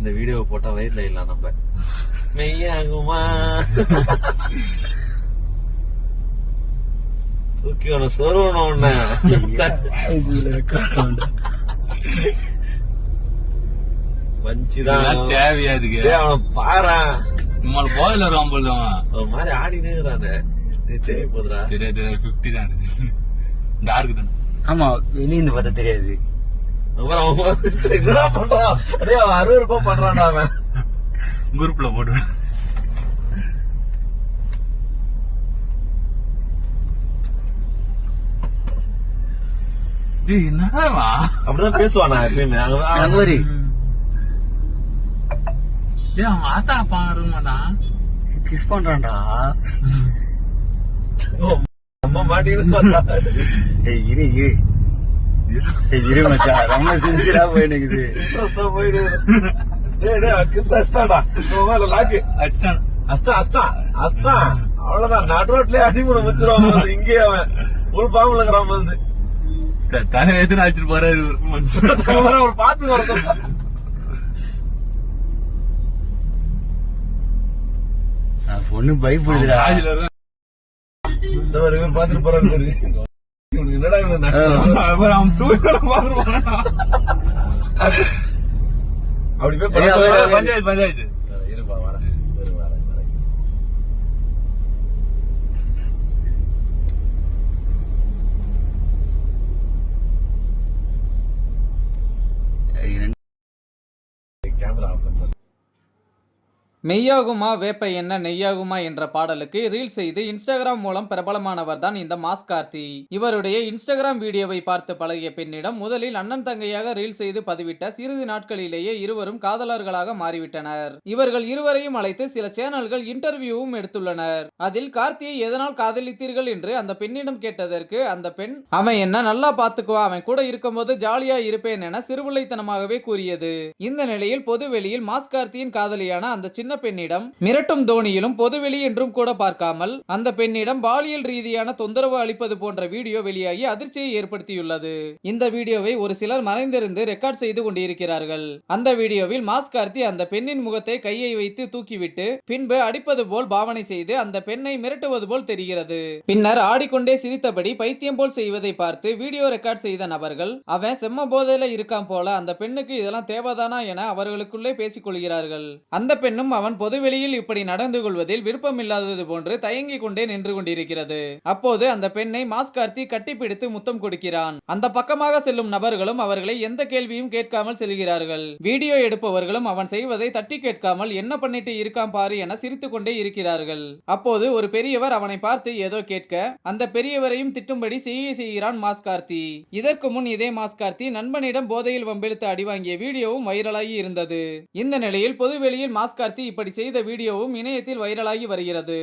இந்த வீடியோ போட்டா வயிறுல இல்ல நம்ம. மெய்யாகுமா? தூக்கி உன சொருவணும் உன்ன. வஞ்சுதான். இதெல்லாம் தேவையா இதுக்கு? டேய், அவனை பாரா. நம்மள போயில வரும் போல அவன் ஒரு மாதிரி ஆடினே இருக்கிறானே தெரியாது தெரியாது பிப்டி தான் டார்க் தானே? ஆமா வெளியிருந்து பார்த்தா தெரியாது. அப்புறம் அவன் என்னடா பண்றான் டேய் அவன் ரூபாய் பண்றான்டா அவன். குரூப்ல போடுவேன் டேய் என்னவா அப்படிதான் பேசுவானா எப்பயுமே. அங்க- அவன் ஆத்தா பாரு மாட்டான் கிஸ் பண்றான்டா. அம்மா மாட்டிக்கிட்டு பார்த்தா. ஏய் இரு இரு. இரு மச்சான் ரொம்ப சின்சியரா போயிடுக்குது. அவ்வளவுதான் நடு ரோட்லயே அடிமுறை வச்சிருவான் பாரு. இங்கேயே அவன் ஒரு பாம்புல இருக்கிறான் வந்து தலை அடிச்சிட்டு போறாரு. ஒரு பாத்து நான் பொண்ணு பயப்படுதுடா. இந்த மாதிரி பாத்துட்டு போறாரு என்னடா இவன் அவன் தூக்கில பாத்துட்டு போறான். அப்படி போய் வர- பஞ்சாயத்து பஞ்சாயத்து. இருப்பா ரெண்டு- கேமரா ஆஃப் பண்றேன் மெய்யாகுமா வேப்ப என்ன நெய்யாகுமா என்ற பாடலுக்கு ரீல் செய்து இன்ஸ்டாகிராம் மூலம் பிரபலமானவர் தான் இந்த மாஸ் கார்த்தி. இவருடைய இன்ஸ்டாகிராம் வீடியோவை பார்த்து பழகிய பெண்ணிடம் முதலில் அண்ணன் தங்கையாக ரீல் செய்து பதிவிட்ட சிறிது நாட்களிலேயே இருவரும் காதலர்களாக மாறிவிட்டனர். இவர்கள் இருவரையும் அழைத்து சில சேனல்கள் இன்டர்வியூவும் எடுத்துள்ளனர். அதில் கார்த்தியை எதனால் காதலித்தீர்கள்? என்று அந்த பெண்ணிடம் கேட்டதற்கு அந்த பெண் அவன் என்ன நல்லா பாத்துக்குவா அவன் கூட இருக்கும்போது ஜாலியா இருப்பேன் என சிறுபிள்ளைத்தனமாகவே கூறியது. இந்த நிலையில் பொதுவெளியில் மாஸ் கார்த்தியின் காதலியான அந்த சின்ன சின்ன பெண்ணிடம் மிரட்டும் தோனியிலும் பொதுவெளி என்றும் கூட பார்க்காமல் அந்த பெண்ணிடம் பாலியல் ரீதியான தொந்தரவு அளிப்பது போன்ற வீடியோ வெளியாகி அதிர்ச்சியை ஏற்படுத்தியுள்ளது. இந்த வீடியோவை ஒரு சிலர் மறைந்திருந்து ரெக்கார்ட் செய்து கொண்டிருக்கிறார்கள். அந்த வீடியோவில் மாஸ் கார்த்தி அந்த பெண்ணின் முகத்தை கையை வைத்து தூக்கிவிட்டு பின்பு அடிப்பது போல் பாவனை செய்து அந்த பெண்ணை மிரட்டுவது போல் தெரிகிறது. பின்னர் ஆடிக்கொண்டே சிரித்தபடி பைத்தியம் போல் செய்வதை பார்த்து வீடியோ ரெக்கார்ட் செய்த நபர்கள் அவன் செம்ம போதையில இருக்கான் போல அந்த பெண்ணுக்கு இதெல்லாம் தேவைதானா என அவர்களுக்குள்ளே பேசிக்கொள்கிறார்கள். அந்த பெண்ணும் அவன் பொதுவெளியில் இப்படி நடந்து கொள்வதில் விருப்பமில்லாதது போன்று தயங்கிக் கொண்டே நின்று கொண்டிருக்கிறது. அப்போது அந்த பெண்ணை மாஸ் கார்த்தி கட்டிப்பிடித்து முத்தம் கொடுக்கிறான். அந்த பக்கமாக செல்லும் நபர்களும் அவர்களை எந்த கேள்வியும் கேட்காமல் செல்கிறார்கள். வீடியோ எடுப்பவர்களும் அவன் செய்வதை தட்டி கேட்காமல் என்ன பண்ணிட்டு இருக்கான் பாரு என சிரித்துக்கொண்டே இருக்கிறார்கள். அப்போது ஒரு பெரியவர் அவனை பார்த்து ஏதோ கேட்க அந்த பெரியவரையும் திட்டும்படி செய்ய செய்கிறான் மாஸ்கார்த்தி. இதற்கு முன் இதே மாஸ்கார்த்தி நண்பனிடம் போதையில் வம்பிழுத்து அடிவாங்கிய வீடியோவும் வைரலாகி இருந்தது. இந்த நிலையில் பொதுவெளியில் மாஸ்கார்த்தி இப்படி செய்த வீடியோவும் இணையத்தில் வைரலாகி வருகிறது.